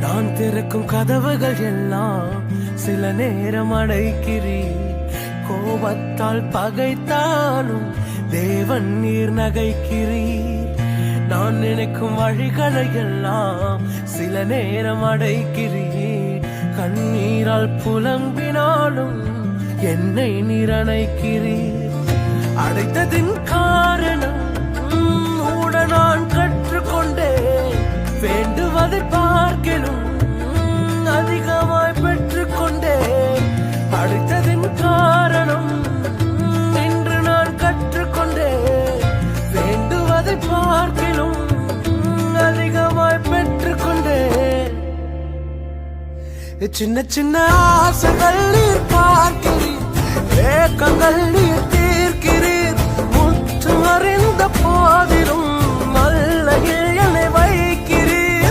நான் திறக்கும் கதவுகள் எல்லாம் சில நேரம் அடைக்கிறீர் கோபத்தால் பகைத்தாலும் தேவன் நீர் நகைக்கிறீர். நான் நினைக்கும் வழிகளை எல்லாம் சில நேரம் அடைக்கிறீர். கண்ணீரால் புலம்பினாலும் என்னை நீர் அணைக்கிறீர். அடைத்ததின் காரணம் கூட நான் கற்றுக்கொண்டேன். வேண்டுவதை பார்க்கலும் அதிகமாய் பெற்று கொண்டே அடைத்ததின் காரணம் என்று நான் கற்றுக்கொண்டே. வேண்டுவதை பார்க்கலும் அதிகமாய் பெற்று கொண்டே சின்ன சின்ன ஆசைகள் நீர் பார்க்கிறீர் ஏக்கங்கள் நீ